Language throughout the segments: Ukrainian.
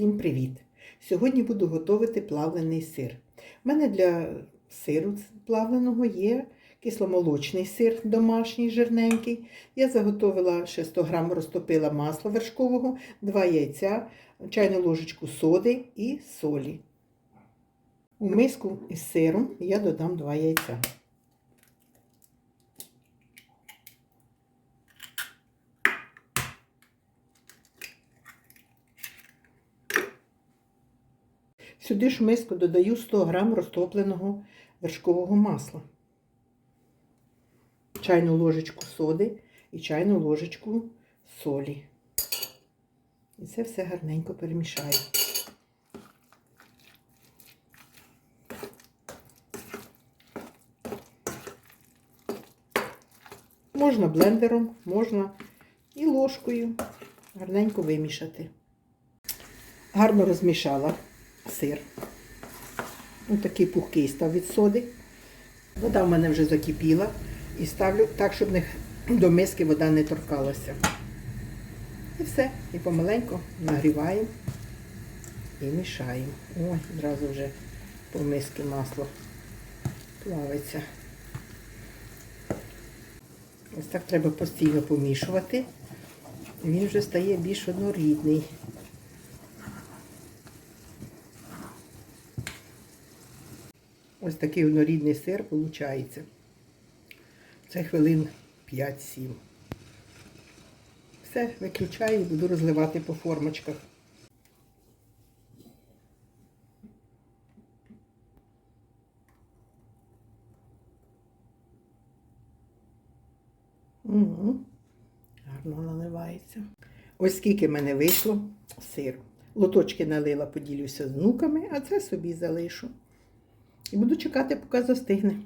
Всім привіт! Сьогодні буду готувати плавлений сир. У мене для сиру плавленого є кисломолочний сир домашній, жирненький. Я заготовила ще 100 грам, розтопила масла вершкового, 2 яйця, чайну ложечку соди і солі. У миску із сиром я додам 2 яйця. Сюди ж в миску додаю 100 грам розтопленого вершкового масла, чайну ложечку соди і чайну ложечку солі. І це все гарненько перемішаю. Можна блендером, можна і ложкою гарненько вимішати. Гарно розмішала сир. Ось такий пухкий став від соди. Вода в мене вже закипіла і ставлю так, щоб до миски вода не торкалася. І все. І помаленьку нагріваємо і мішаємо. Ой, одразу вже по миски масло плавиться. Ось так треба постійно помішувати. Він вже стає більш однорідний. Ось такий однорідний сир виходить. Це хвилин 5-7. Все, виключаю і буду розливати по формочках. Угу. Гарно наливається. Ось скільки в мене вийшло сиру. Лоточки налила, поділюся з внуками, а це собі залишу. І буду чекати, поки застигне.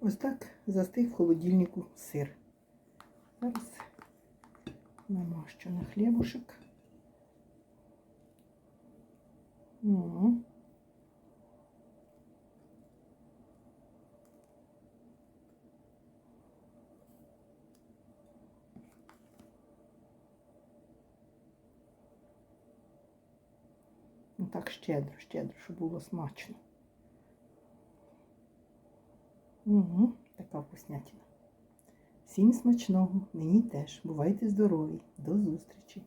Ось так застиг в холодильнику сир. Зараз намащу на хлібушек. Ну так щедро, щедро, щоб було смачно. Угу, така вкуснятіна. Всім смачного, мені теж. Бувайте здорові. До зустрічі!